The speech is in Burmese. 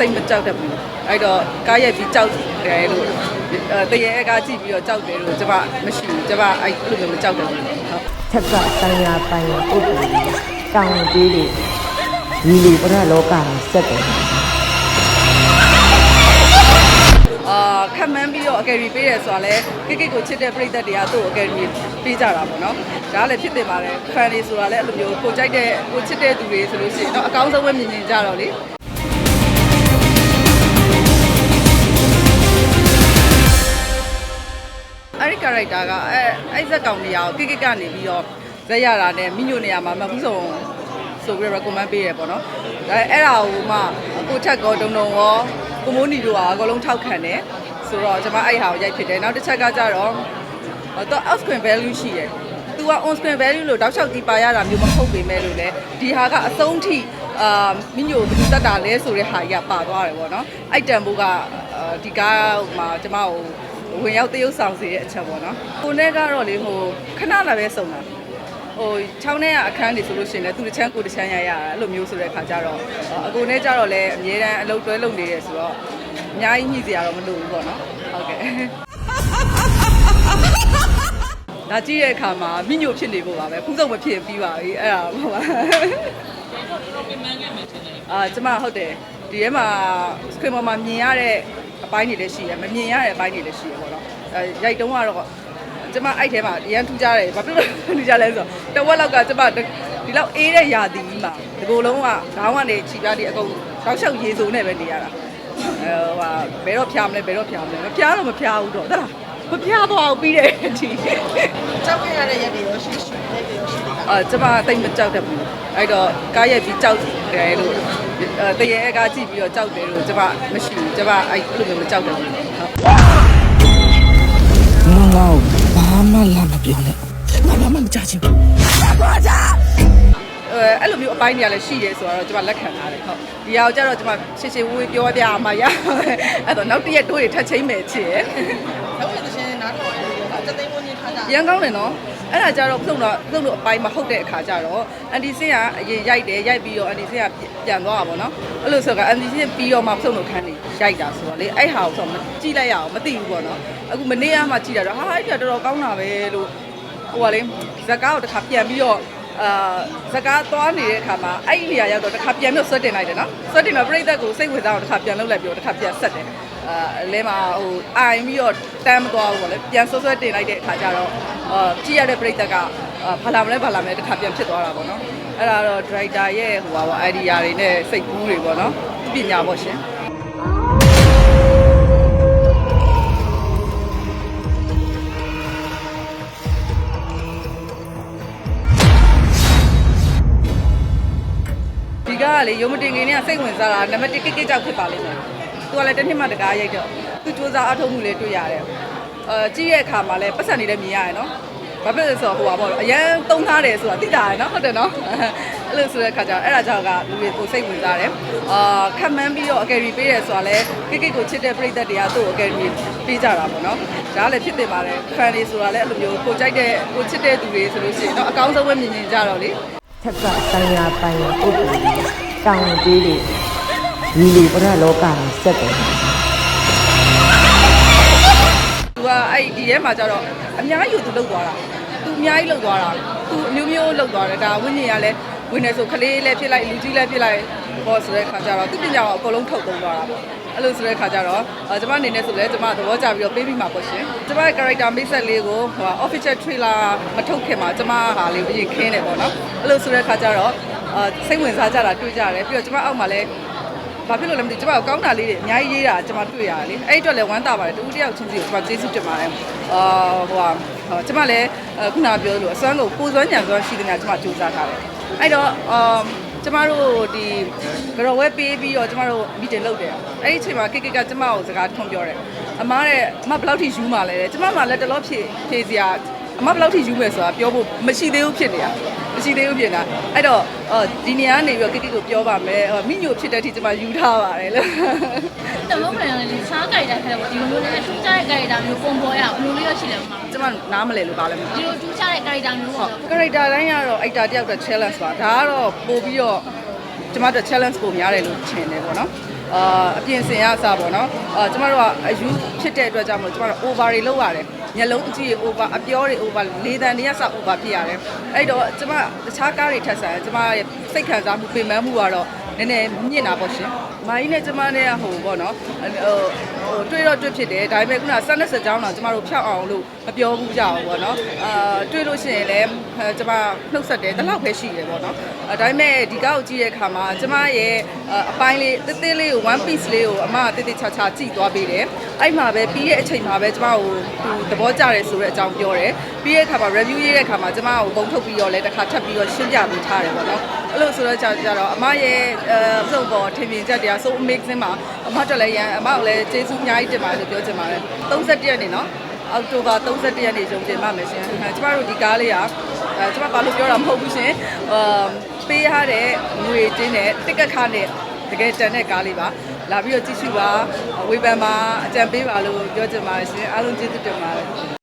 တိတ်မကြောက်တတ်ဘူးအဲ့တော့ကားရိုက်ပြီးကြောက်တယ်လို့အဲတရေကားကြည့်ပြီးတော့ကြောက်တယ်လို့ကျမမရှိဘူးကျမအဲ့လိုမျိုးမကြောက်တတ်ဘူးဟုတ်ထက်ကဆိုင်ရာပိုင်ရာပုဂ္ဂိုလ်ကြီးတောင်းပေးလေဒီလူပရလောကမှာဆက်တယ်အာခံမှန်းပြီးတော့အကယ်ရီပေးတယ်ဆိုတာလဲကိကိကိုချစ်တဲ့ပရိသတ်တွေကသူ့ကိုအကယ်ရီပေးကြတာပေါ့နော်ဒါကလည်းဖြစ်တင်ပါတယ်ဖန်တွေဆိုတာလည်းအဲ့လိုမျိုးကိုကြိုက်တဲ့ကိုချစ်တဲ့သူတွေဆိုလို့ရှိရင်တော့အကောင်းဆုံးပဲမြင်မြင်ကြတော့လေ အဲ့ဒီ character ကအဲအဲ့ဇက်ကောင်နေရာကိုကိကိကနေပြီးတော့ဇက်ရတာနဲ့မိညိုနေရာမှာမဟုတ်ဆုံးဆိုပြီးတော့ recommend ပေးရပေါ့နော်ဒါအဲ့ဒါကိုမှကိုချက်ကောဒုံဒုံရောကိုမိုးနီတို့ကအကုန်လုံးထောက်ခံတယ်ဆိုတော့ကျွန်မအဲ့ဟာကိုရိုက်ဖြစ်တယ်နောက်တစ်ချက်ကကြတော့တော့ off screen value ရှိတယ်သူက on screen value လို့တောက်လျှောက်ဒီပါရတာမျိုးမဟုတ်ပေမဲ့လို့လေဒီဟာကအဆုံးထိအာမိညိုဘယ်သူတက်တာလဲဆိုတဲ့ဟာကြီးကပါသွားတယ်ပေါ့နော်အဲ့တန်ဖိုးကအာဒီကားမှာကျွန်မကို ဝင်ရောက်တရုပ်ဆောင်စေတဲ့အချက်ပေါ့နော်ကိုနဲ့ကတော့လေဟိုခဏလာပဲစုံတာဟိုချောင်းထဲကအခန်းတွေဆိုလို့ရှိရင်လည်းသူတစ်ချမ်းကိုတစ်ချမ်းရရတာအဲ့လိုမျိုးဆိုတဲ့ခါကျတော့အကိုနဲ့ကျတော့လည်းအများတန်းအလုပ်တွဲလုပ်နေတယ်ဆိုတော့အများကြီးညှိစရာတော့မလိုဘူးပေါ့နော်ဟုတ်ကဲ့ဒါကြည့်တဲ့အခါမှာမိညိုဖြစ်နေဖို့ပါပဲဖူးစုံမဖြစ်ပြီးပါပြီအဲ့ဒါဟုတ်ပါအာကျမဟုတ်တယ်ဒီထဲမှာ screen ပေါ်မှာမြင်ရတဲ့ အပိုင်းတွေလည်းရှိရယ်မမြင်ရတဲ့အပိုင်းတွေလည်းရှိရယ်ပေါ့နော်အဲရိုက်တုံးကတော့ကျမအဲ့ထဲမှာအရန်ထူးကြတယ်ဘာဖြစ်လို့ထူးကြလဲဆိုတော့တဝက်လောက်ကကျမဒီလောက်အေးတဲ့ယာတီကြီးမှာဒီကိုယ်လုံးကခေါင်းကနေခြိပြားဒီအကုန်တောက်လျှောက်ရေစုံနဲ့ပဲနေရတာအဲဟိုဟာဘယ်တော့ဖျားမလဲဘယ်တော့ဖျားမလဲမဖျားတော့မဖျားဘူးတော့ဟုတ်လားမဖျားတော့ပြီးတယ်ဒီကြောက်ခဲ့ရတဲ့ရက်တွေရောရှိရှိရက်တွေရောရှိတာအာကျမတိတ်မကြောက်တတ်ဘူးအဲ့တော့ကားရိုက်ပြီးကြောက်တယ်လို့အဲ တရေကားကြည့်ပြီးတော့ကြောက်တယ်လို့ကျမမရှိဘူးကျမအဲ့လိုမျိုးမကြောက်တတ်ဘူးဟုတ်မငါ့ကိုဘာမှလာမပြောနဲ့ငါဘာမှမကြားချင်ဘူးအဲအဲ့လိုမျိုးအပိုင်းတွေကလည်းရှိရဲဆိုတော့ကျွန်မလက်ခံထားတယ်ဟုတ်ဒီဟာကိုကျတော့ကျွန်မရှင်းရှင်းဝေးပြောပြရမှာရအဲ့တော့နောက်တစ်ရက်တိုးတွေထပ်ချင်းမယ်ချစ်ရဲ့တော့ရတဲ့ရှင်နားထောင်ရတဲ့အခါတသိန်းဝင်ထားတာရန်ကောင်းတယ်နော် အဲ့ဒါကြတော့ပြုံတော့ပြုံတော့အပိုင်းမဟုတ်တဲ့အခါကျတော့အန်တီစင်ကအရင်ရိုက်တယ်ရိုက်ပြီးတော့အန်တီစင်ကပြန်သွားတာပေါ့နော်အဲ့လိုဆိုတော့အန်တီစင်ပြီးတော့မှပြုံတော့ခန်းနေရိုက်တာဆိုတော့လေအဲ့ဟာကိုဆိုတော့ကြည့်လိုက်ရအောင်မသိဘူးပေါ့နော်အခုမနေ့ကမှကြည့်တာတော့ဟာအဲ့ဒါတော်တော်ကောင်းတာပဲလို့ဟိုကလေဇက်ကားကိုတစ်ခါပြန်ပြီးတော့အာဇကားသွားနေတဲ့အခါမှာအဲ့ဒီနေရာရောက်တော့တစ်ခါပြန်ပြီးဆွတ်တင်လိုက်တယ်နော်ဆွတ်တင်တော့ပြိသက်ကိုစိတ်ဝင်စားအောင်တစ်ခါပြန်လုပ်လိုက်ပြီးတော့တစ်ခါပြန်ဆက်တယ်အာလဲမှာဟိုအိုင်ပြီးတော့တမ်းမသွားဘူးပေါ့လေပြန်ဆွတ်ဆွတ်တင်လိုက်တဲ့အခါကျတော့ အာကြည့်ရတဲ့ပြိသက်ကအာဘာလာမလဲဘာလာမလဲတစ်ခါပြန်ဖြစ်သွားတာပေါ့နော်အဲ့ဒါတော့ director ရဲ့ဟိုပါပေါ့ idea တွေနဲ့စိတ်ကူးတွေပေါ့နော်ပညာပေါ့ရှင်ဒီကားကလေရုံမတင်ခင်နဲ့စိတ်ဝင်စားတာနံပါတ်1ကိကိကြောက်ဖြစ်ပါလိမ့်မယ်။ तू ကလည်းတစ်နှစ်မှတကားရိုက်တော့သူစူးစမ်းအထောက်မှုလေးတွေ့ရတယ်။ အဲကြည့်ရဲ့အခါမှာလည်းပတ်စံနေလည်းမြင်ရတယ်နော်။ဘာဖြစ်လဲဆိုတော့ဟိုပါပေါ့အရန်တုံးထားတယ်ဆိုတာသိတာရယ်နော်ဟုတ်တယ်နော်။အဲ့လိုဆိုတဲ့အခါကျတော့အဲ့ဒါကြောင့်ကလူတွေကိုစိတ်ဝင်စားတယ်။အာခံမှန်းပြီးတော့အကယ်ရီပေးတယ်ဆိုတာလည်းကိကိကိုချစ်တဲ့ပရိသတ်တွေကသူ့ကိုအကယ်ရီပေးကြတာပေါ့နော်။ဒါကလည်းဖြစ်တင်ပါတယ်။ fan တွေဆိုတာလည်းအဲ့လိုမျိုးကိုကြိုက်တဲ့ကိုချစ်တဲ့သူတွေဆိုလို့ရှိရင်တော့အကောင်းဆုံးပဲမြင်မြင်ကြတော့လေထက်ကဆိုင်ရာပိုင်ရာပုဂ္ဂိုလ်ကြီးတောင်းပေးလေဒီလူပရလောကမှာဆက်တယ် အဲ့ဒီထဲမှာကျတော့အများကြီးကိုသူလောက်သွားတာသူအများကြီးလောက်သွားတာသူအမျိုးမျိုးလောက်သွားတယ်ဒါဝိညာဉ်ကလည်းဝင်နေဆိုခလေးလည်းဖြစ်လိုက်လူကြီးလည်းဖြစ်လိုက်ဘောဆိုတဲ့ခါကျတော့သူပညာကိုအကုန်လုံးထုတ်သုံးသွားတာပေါ့အဲ့လိုဆိုတဲ့ခါကျတော့အဲကျွန်မအနေနဲ့ဆိုလဲကျွန်မသဘောကျပြီးတော့ပေးပြီးမှာပေါ့ရှင်ကျွန်မရဲ့ character မိတ်ဆက်လေးကိုဟို official trailer မထုတ်ခင်မှာကျွန်မဟာလေးအရင်ခင်းတယ်ပေါ့နော်အဲ့လိုဆိုတဲ့ခါကျတော့အဲစိတ်ဝင်စားကြတာတွေ့ကြတယ်ပြီးတော့ကျွန်မအောက်မှာလည်း ဘာဖြစ်လို့လဲမသိဘူးကျမကောင်းတာလေးတွေအများကြီးရေးတာကျမတွေ့ရတယ်လေအဲ့ဒီအတွက်လည်းဝမ်းသာပါတယ်တူတယောက်ချင်းစီကိုကျမကျေးဇူးတင်ပါတယ်အာဟိုဟာဟိုကျမလည်းအခုနပြောလို့အစွမ်းကိုကိုယ်စွမ်းညံစွမ်းရှိတဲ့များကျမစူးစမ်းထားတယ်အဲ့တော့အာကျမတို့ဒီဂရဝဲပေးပြီးတော့ကျမတို့မီတင်လုပ်တယ်အဲ့ဒီအချိန်မှာကိကိကကျမကိုစကားထွန်းပြောတယ်အမားတဲ့အမဘယ်လောက်ထိယူမှလဲတဲ့ကျမမှလည်းတလောဖြစ်ဖြေစရာအမဘယ်လောက်ထိယူမယ်ဆိုတာပြောဖို့မရှိသေးဘူးဖြစ်နေတာ မရှိသေးဘူးဖြစ်နေတာအဲ့တော့အော်ဒီနေရာကနေပြီးတော့ကိကိကိုပြောပါမယ်ဟိုမိညိုဖြစ်တဲ့အထိကျမယူထားပါတယ်လို့တမုတ်ပြန်လည်းစားကြိုက်တာခဲပေါ့ဒီလိုမျိုးလည်းထူးခြားတဲ့ character မျိုးပုံပေါ်ရအောင်ဘယ်လိုလေးရရှိလဲမမကျမနားမလဲလို့ပါလဲမသိဒီလိုထူးခြားတဲ့ character မျိုးဟုပေါ့တ် character တိုင်းကတော့ actor တယောက်အတွက် challenge ပါဒါကတော့ပို့ပြီးတော့ကျမတို့ challenge ပိုများတယ်လို့ထင်တယ်ပေါ့နော် အာအပြင်စင်ရအစားပေါ့နော်အာကျမတို့ကအယူဖြစ်တဲ့အတွက်ကြောင့်မို့ကျမတို့ over တွေလောက်ရတယ်ညလုံးအကြည့် over အပြောတွေ over လေတံတွေကစ over ဖြစ်ရတယ်အဲ့တော့ကျမတခြားကားတွေထက်ဆန်ကျမရဲ့စိတ်ခံစားမှုပင်ပန်းမှုကတော့ နည်းနည်းမြင့်တာပေါ့ရှင်။မာကြီးနဲ့ကျမနဲ့ကဟိုပေါ့နော်ဟိုဟိုတွေ့တော့တွေ့ဖြစ်တယ်ဒါပေမဲ့ခုနကဆက်လက်စကြောင်းတော့ကျမတို့ဖြောက်အောင်လို့မပြောဘူးကြအောင်ပေါ့နော်အာတွေ့လို့ရှိရင်လည်းကျမနှုတ်ဆက်တယ်တလောက်ပဲရှိတယ်ပေါ့နော်အဲဒါပေမဲ့ဒီကောက်ကိုကြည့်တဲ့အခါမှာကျမရဲ့အပိုင်းလေးသေးသေးလေးကို one piece လေးကိုအမကတေးသေးချာချာကြည့်သွားပေးတယ်အဲ့မှာပဲပြီးရဲ့အချိန်မှာပဲကျမကိုသူသဘောကျတယ်ဆိုတဲ့အကြောင်းပြောတယ်ပြီးရဲ့အခါမှာ review ရေးတဲ့အခါမှာကျမကိုပုံထုတ်ပြီးတော့လည်းတစ်ခါထပ်ပြီးတော့ရှင်းပြပေးထားတယ်ပေါ့နော် အဲ့လိုဆိုတော့ကြာကြာတော့အမရဲ့အဲစုံပေါ်ထင်မြင်ချက်တရား so amazing မှာအမတက်လည်းရန်အမကိုလည်းကျေးဇူးအများကြီးတင်ပါတယ်လို့ပြောချင်ပါတယ်31ရက်နေ့နော်အောက်တိုဘာ31ရက်နေ့ရုံတင်ပါမယ်ရှင်အဲကျမတို့ဒီကားလေးကအဲကျမဘာလို့ပြောတာမဟုတ်ဘူးရှင်အာပေးရတဲ့ငွေတင်းတဲ့တစ်ကက်ခါနဲ့တကယ်တန်တဲ့ကားလေးပါလာပြီးတော့ကြည့်ရှုပါဝေဖန်ပါအကြံပေးပါလို့ပြောချင်ပါတယ်ရှင်အားလုံးကျေးဇူးတင်ပါတယ်